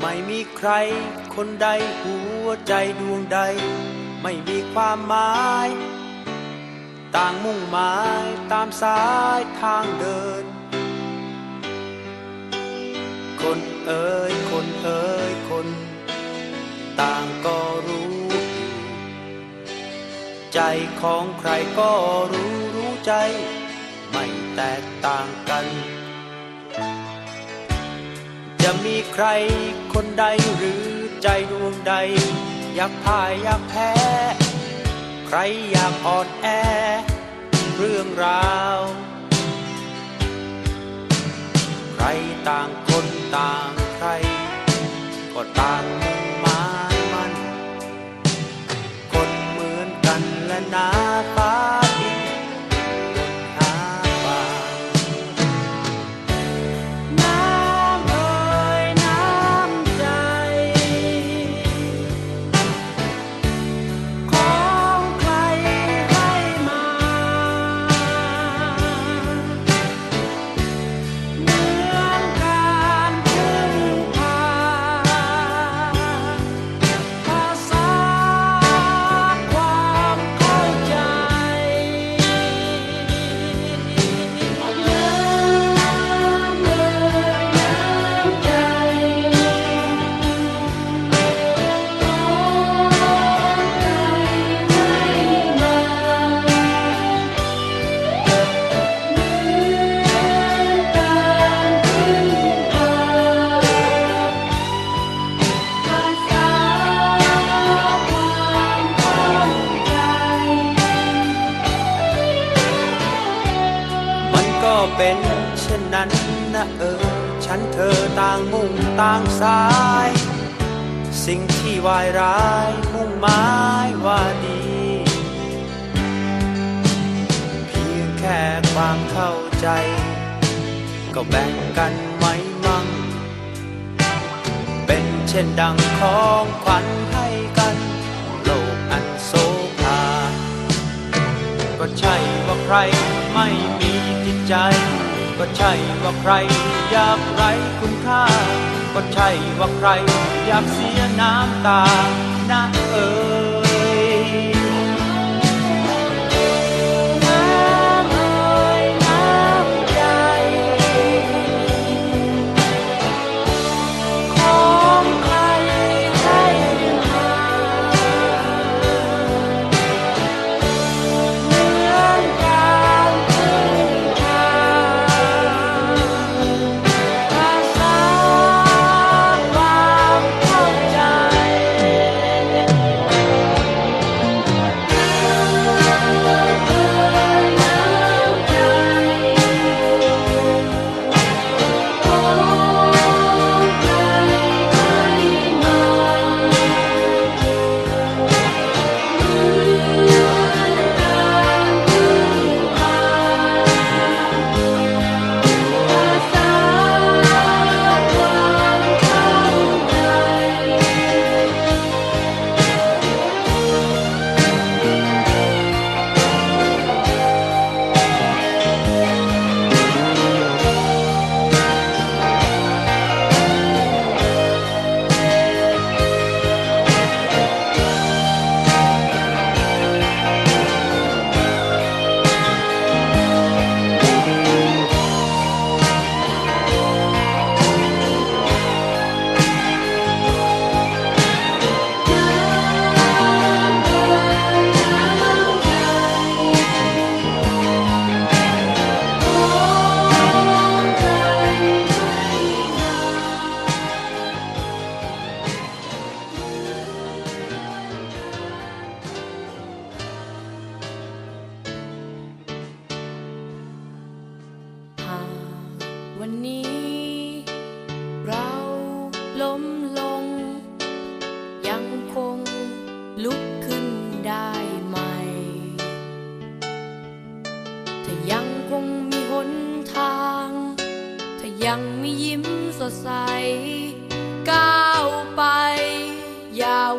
ไม่มีใครคนใดหัวใจดวงใด ไม่มีความหมาย ต่างมุ่งหมายตามสายทางเดิน คนเอ่ยคนเอ่ยคน ต่างก็รู้อยู่ใจของใครก็รู้รู้ใจ ไม่แตกต่างกัน จะมีใคร คนใดหรือใจดวงใด อยากพ่ายอยากแพ้ ใครอยากอ่อนแอ เรื่องราว ใครต่างคนต่างใคร ก็ต่าง เป็นเช่นนั้นนะเออ ฉันเธอต่างมุ่งต่างสาย สิ่งที่วายร้ายมุ่งหมายว่าดี เพียงแค่ความเข้าใจ ก็แบ่งกันไหมมั่ง เป็นเช่นดังของขวัญให้กัน ก็ใช่ว่าใครไม่มีจิตใจ ก็ใช่ว่าใครอยากไรคุณค่า ก็ใช่ว่าใครอยากเสียน้ำตานะเออ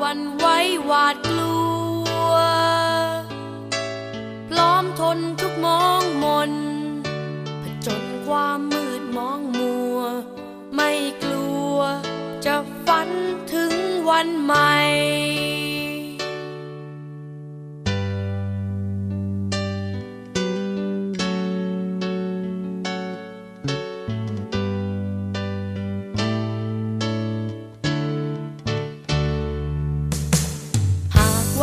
วันไว้หวาดกลัว พร้อมทนทุกมองมนผจญความมืดมองมัว ไม่กลัวจะฝันถึงวันใหม่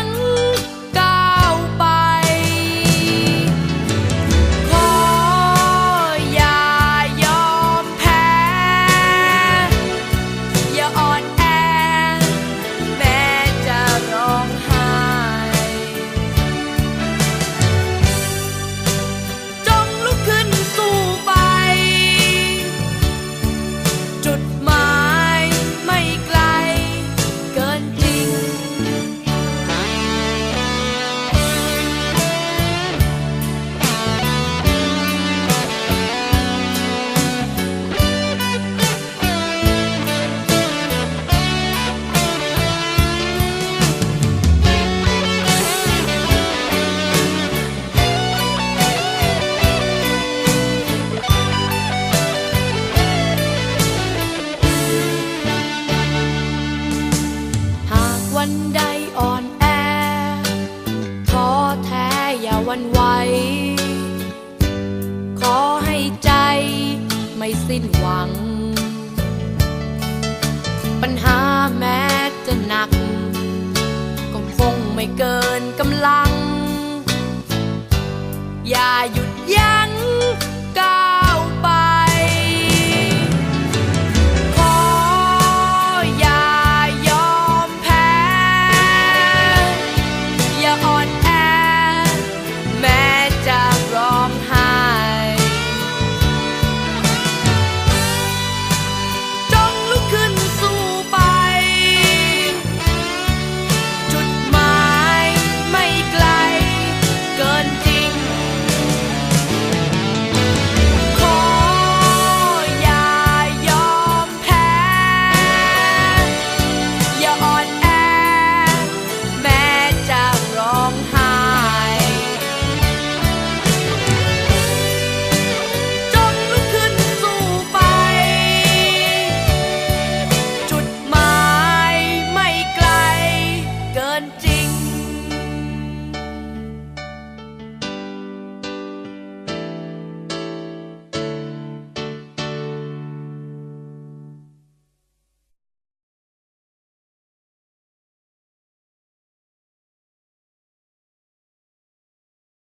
ง วันใดอ่อนแอท้อแท้อย่าวันไหว ขอให้ใจไม่สิ้นหวัง ปัญหาแม้จะหนัก ก็คงไม่เกิน